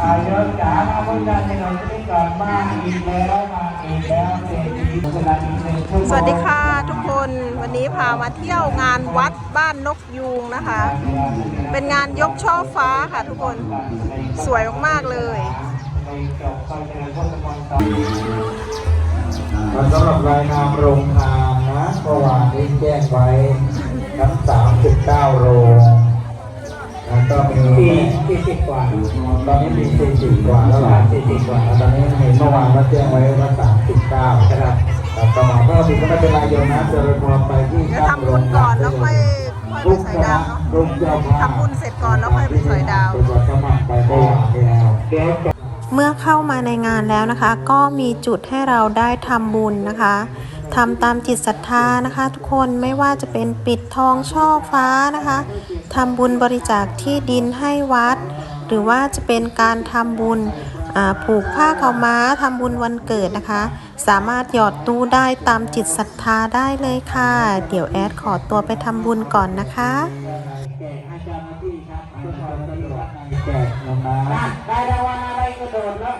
อายมจ๋ามาบนดานในหน่อยจะได้กลับบ้านอีกแล้วมาอีกแล้วเศรษฐีเวลาอีกหนึ่งชั่วงสวัสดีค่ะทุกคนวันนี้พามาเที่ยวงานวัดบ้านนกยูงนะคะ เป็นงานยกช่อฟ้าค่ะทุกคนสวยมากๆเลยสำหรับรายนามโรงทานนะเมื่อวานนี้แจ้งไว้ทั้ง 39 โรง แล้วก็มีสี่สี่สิบกว่าตอนนี้มี40กว่าแล้วหรอ40กว่าแล้วตอนนี้เห็นเมื่อวานว่าแจ้งไว้ว่า39ครับแล้วก็มาเพิ่มอีกก็ไม่เป็นไรโยมนะเจริญพรไปที่เดี๋ยวทำบุญก่อนแล้วค่อยค่อยไปสอยดาวเนาะทำบุญเสร็จก่อนแล้วค่อยไปสอยดาวเป็นวัดสมัครไปเมื่อวาวเมื่อเข้ามาในงานแล้วนะคะ ก็มีจุดให้เราได้ทำบุญนะคะ ทำตามจิตศรัทธานะคะ ทุกคนไม่ว่าจะเป็นปิดทองช่อฟ้านะคะทำบุญบริจาคที่ดินให้วัด หรือว่าจะเป็นการทำบุญผูกผ้าขาวม้าทำบุญวันเกิดนะคะ สามารถหยอดตู้ได้ตามจิตศรัทธาได้เลยค่ะ เดี๋ยวแอดขอตัวไปทำบุญก่อนนะคะแจกอาจารย์มาที่ครับเพื่อความสะดวกแจกลงมาอะได้รางวัลอะไรก็โดดแล้ว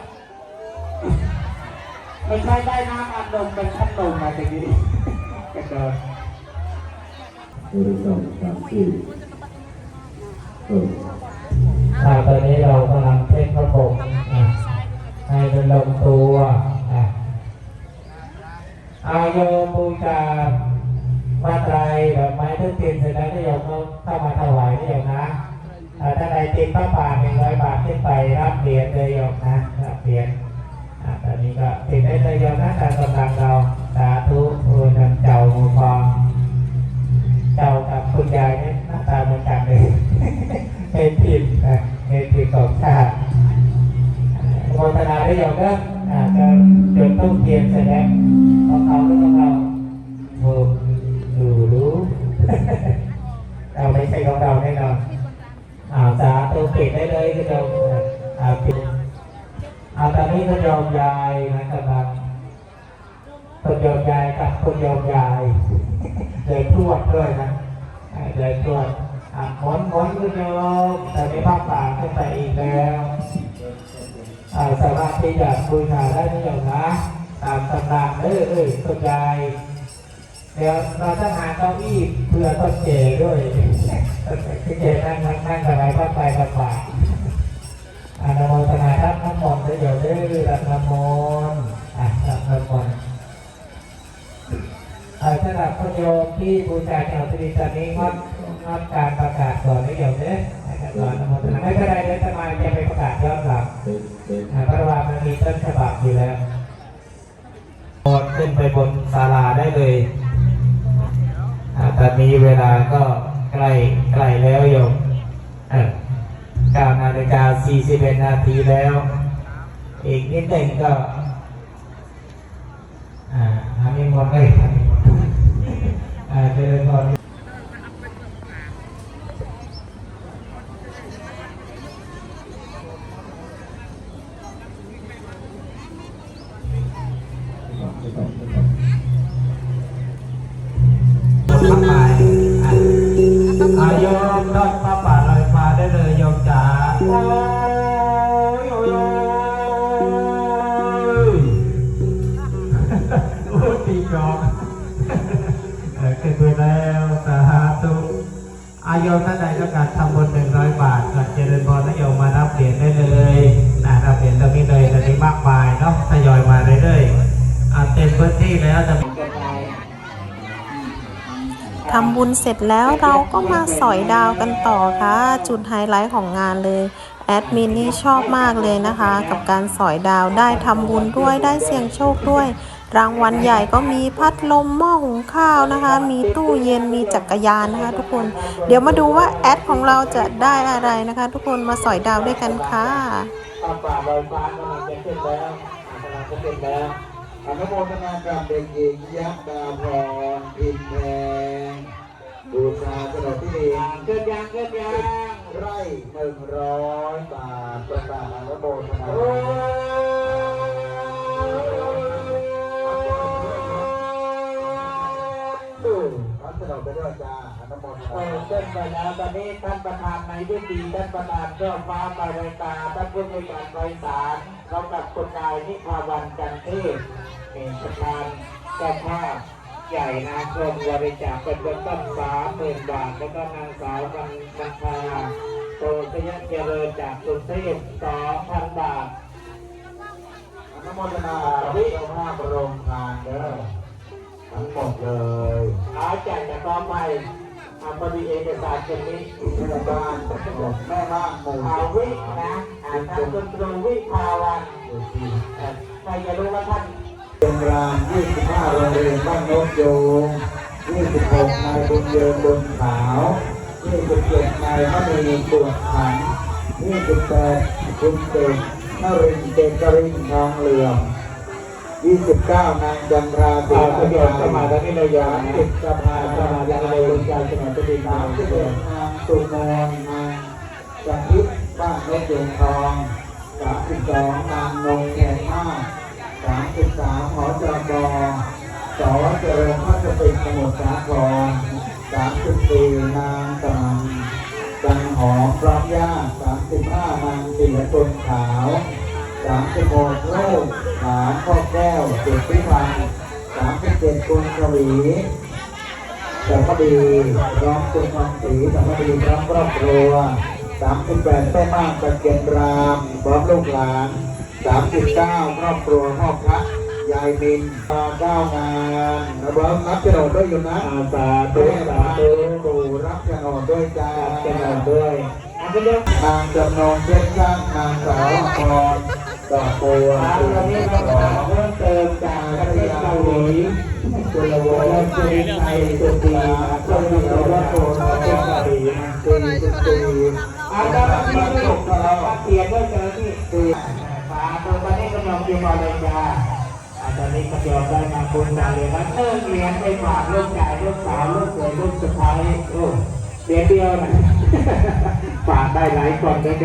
ไม่ใช่ได้น้ำอัดลมเป็นพัดลมมาจากนี้กระโดดหนึ่งสองสามสี่เอออ่าตอนนี้เรากำลังเพ่งพระพรมให้เป็นลงตัวอะอาโยมบูชาวัดไรแบบไม้ทุกทีมเสร็จแล้วนิยมเข้ามาถวายนิยมนะถ้าใดติดพระป่าหนึ่งร้อยบาทขึ้นไปรับเหรียญเลยโยมนะ อ่าก็จุดตู้เทียนแสดงของเขาหรือของเราโอ้ดูรู้ เราไม่ใช่ของเราแน่นอนอ่าสาธุปิดได้เลยคุณโยมอ่าปิดอ่าตอนนี้คุณโยมยายนะกำลังคุณโยมยายกับคุณโยมยายเดินทวดด้วยนะอ่าเดินทวดอะหมุนหมุนคุณโยมแต่ไม่พักป่าขึ้นไปอีกแล้วอ่า สามารถที่จะบูชาได้นิยมนะตามตำนานเออเออคุณยายเดี๋ยวเราจะหาเก้าอี้เพื่อต้นเจด้วยต้นเจนั่งนั่งนั่งสบายพักไปพักป่าอานุโมทนาท่านน้ำมนต์ได้เดี๋ยวได้รับน้ำมนต์อะรับน้ำมนต์สำหรับคุณโยมที่บูชาแนวตรีตอนนี้งดงดการประกาศก่อนนิยมเนี่ยนะครับก่อนนะโมทนาไม่เป็นไรเดี๋ยวจะมาจะไปประกาศย้อน นมีต้นฉบับอยู่แล้วโอนขึ้นไปบนศาลาได้เลยอ่าตอนนี้เวลาก็ใกล้ใกล้แล้วโยมเออ9นาฬิกา41นาทีแล้ว อีกนิดหนึ่งก็อ่าอามีหมดเลยอามีหมดอ่าเจริญพร พระป่าอาโยมทอดพระป่าลอยฟ้าได้เลยโยมจ๋าโอ้ยโอ้ยโอ้ยตีกรองเออขึ้นไปแล้วสาธุอาโยมท่านใดต้องการทำบุญหนึ่งร้อยบาท พื้นที่แล้วจะมีกระจายทำบุญเสร็จแล้วเราก็มาสอยดาวกันต่อค่ะ จุดไฮไลท์ของงานเลย แอดมินนี่ชอบมากเลยนะคะ กับการสอยดาวได้ทำบุญด้วยได้เสี่ยงโชคด้วย รางวัลใหญ่ก็มีพัดลมหม้อหุงข้าวนะคะ มีตู้เย็นมีจักรยานนะคะทุกคน เดี๋ยวมาดูว่าแอดของเราจะได้อะไรนะคะ ทุกคนมาสอยดาวด้วยกันค่ะป้าป่าล อยฟ้ากำลังจะขึ้นแล้วกำลังจะขึ้นแล้วอนุโมทนากับเด็กหญิงยักษ์ดาพรอินแพงบูชาขนมที่ดินเกินยางเกินยางไร่หนึ่งร้อยบาทประกาศอนุโมทนาโอ้ยดูขอแสำสนุกไปด้วยจ้าอนุโมทเอนาอเส้นไปแล้วตอนนี้ท่านประธานในวิธีท่านประธานก็ฟ้าไปรายการท่านผู้ในวยการบริสารเรากับคุณนายนิพาวันจันเท พนี่ประธานเจ้าภาพใหญ่นะเพิ่มบริจาคเป็นเงินต้นสามหมื่นบาท แล้วก็นางสาวมันมันพาโตสยเจริญจากสุเทพสองพันบาทอนุโมทนาวิเจ้าภาพโรงทานเด้อทั้งหมดเลยเอาจากจากต่อไปเอาพอดีเอกสารเป็นนี้แม่บ้านแม่บ้านหมู่อาวินะอ่านท่านคุณครูวิภาวันเออที่เอ่อใครจะรู้ว่าท่าน โรงแรม25โรงเรียนบ้านนกโยง26นายบุญเยินบุญขาว27นายมณีปวดขัน28คุณเด็กนรินทร์เดกรินทองเหลือม29นางจันราอ่าประโยชน์เข้ามาแล้วนี่เราอยากติดสภาสมาจะอะไรบริการสมัยปฏิบัสามติสิบเอ็ดนางสุนทรนางจันทิพบ้านนกโยงทองสามสิบสองนางน สามหอจกสอเจริญพัฒปิสมุทรสาครสามสิบสี่นางสมันจันหอมพร้อมญาติสามสิบห้านางศิลปนขาวสามสิบหกลูกหลานพ่อแก้วสุดพิพันสามสิบเจ็ดคุณชวีสัมภดีร้องคุณทองศรีสัมภดีร้อมครอบครัวสามสิบแปดแม่มากตะเกียนรามพร้อมลูกหลานสามสิบเก้าครอบครัวพ่อพระ ยายมินมาเก้างานระเบิดนับโฉนดด้วยอยู่นะอาสาธุแม่สามาธุปู่รับโฉนดด้วยจ้าจะนำด้วยอันนี้เรื่องนางจำนงเพชรช่างนางสาวพรดอกบัวอ่าตอนนี้เราขอเพิ่มเติมจากประเทศเกาหลีจุลววังนศ์สุรินทร์ไทยสุดีนะเจ้าหน้าที่วัดโพธิ์ประเทศเกาหลีนะตีสุตีอาเจ้าหน้าที่ด้วยมาเขียนด้วยเจ้าหน้าที่ตีสาธุตอนนี้กำลังกินบอลเลยจ้าอ่า ตอนนี้ก็ยอมได้มาบุญการเรียนนะเออเรียนไปฝากลูกชายลูกสาวลูกเขยลูกสะใภ้โอ้เรียนเดียวนะฝากได้หลายคนด้วยก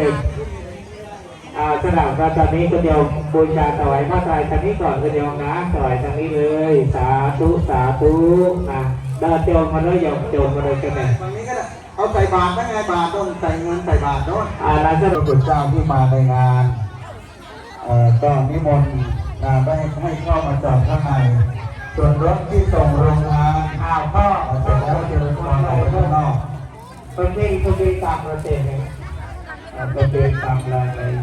อ่าสำหรับตอนนี้ก็เดียวบูชาถวายพระไตรทางนี้ก่อนก็เดียวนะถวายทางนี้เลย สาธุสาธุนะเดินโจมมาเลยโยมโจมมาเลยกันเนี่ยตรงนี้ก็เอาใส่บาตรได้ไงบาตรต้องใส่เงินใส่บาตรโน้นอ่าแล้วพก็ระคุณเจ้าที่มาในงานเอ่อก็นิมนต์ ได้ให้เข้ามาจอดข้างในส่วนรถที่ส่งโรงงานอ้าวพ่อเสร็จแล้วเจอข้างในข้างนอกเป็นที่คุณดีตามประเทศเลยเป็นที่ตามเลยเลย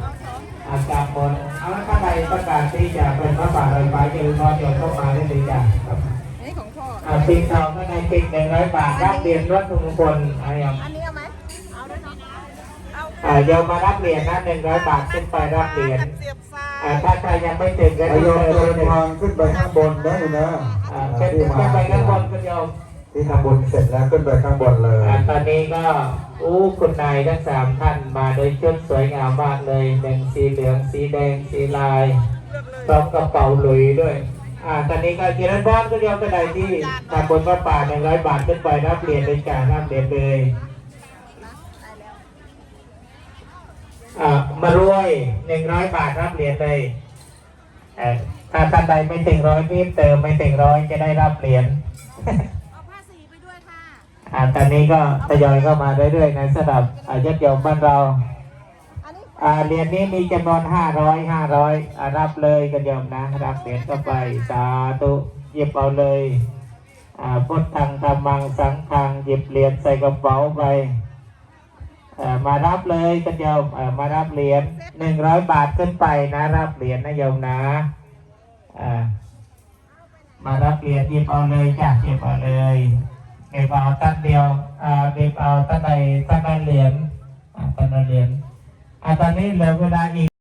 อาจารย์บนเอาละข้างในประกาศที่จะเป็นพระบาทลอยฟ้าจะนอนโยนเข้ามาได้ดีจ้ะครับนี่ของพ่ออ่าปิดทองข้างในปิดหนึ่งร้อยบาทรับเหรียญวัตถุมงคลอะไรอย่างอันนี้เอาไหมเอาด้วยเนาะเอาอ่าโยมมารับเหรียญนะหนึ่งร้อยบาทขึ้นไปรับเหรียญเสียบซ้า อ่ายถ้าใครยังไม่ถึงก็อาที่ยุเจอเจเลริยญพรขึ้นไปข้างบนได้นะอ่าเป็นขึ้นไปข้างบนคุณโยมที่ทำบุญเสร็จแล้วขึ้นไปข้างบนเลยอ่าตอนนี้ก็อู้คุณนายทั้งสามท่านมาโดยชุดสวยงามมากเลยหนึ่งสีเหลืองสีแดงสีลายพร้อมกระเป๋าหลุยด้วยอ่าตอนนี้ก็จิรันบอนก็เดียวกันใดที่ทำบนพระป่าหนึ่งร้อยบาทขึ้นไปรับเหรียญเป็นการรับเหรียญเลยอ่ามารวย หนึ่งร้อยบาทรับเหรียญเลยเอถ้าท่านใดไม่ถึงร้อยรีบเติมไม่ถึงร้อยจะได้รับเหรียญเอาผ้าสีไปด้วยค่ะอ่าตอนนี้ก็ทยอยเข้ามาเรื่อยๆในสำหรับอาญาติโยมบ้านเราอ่าเหรียญนี้มีจำนวนห้าร้อยห้าร้อยรับเลยกันโยมนะ รับเหรียญเข้าไปสาธุหยิบเอาเลยอ่าพุทธังธรรมังสังฆังหยิบเหรียญใส่กระเป๋าไป มารับเลยกันโยมามารับเหรียญหนึ่งร้อยบาทขึ้นไปนะรับเหรียญนะโยมนะมารับเหรียญหยิบเอาเลยจ้ะหยิบเอาเลยเก็บเอาตั้งเดียวอ่าเก็บเอาตั้งใดตั้งใดเหรียญตั้งใดเหรียญอะตอนนี้เหลือเวลาอีก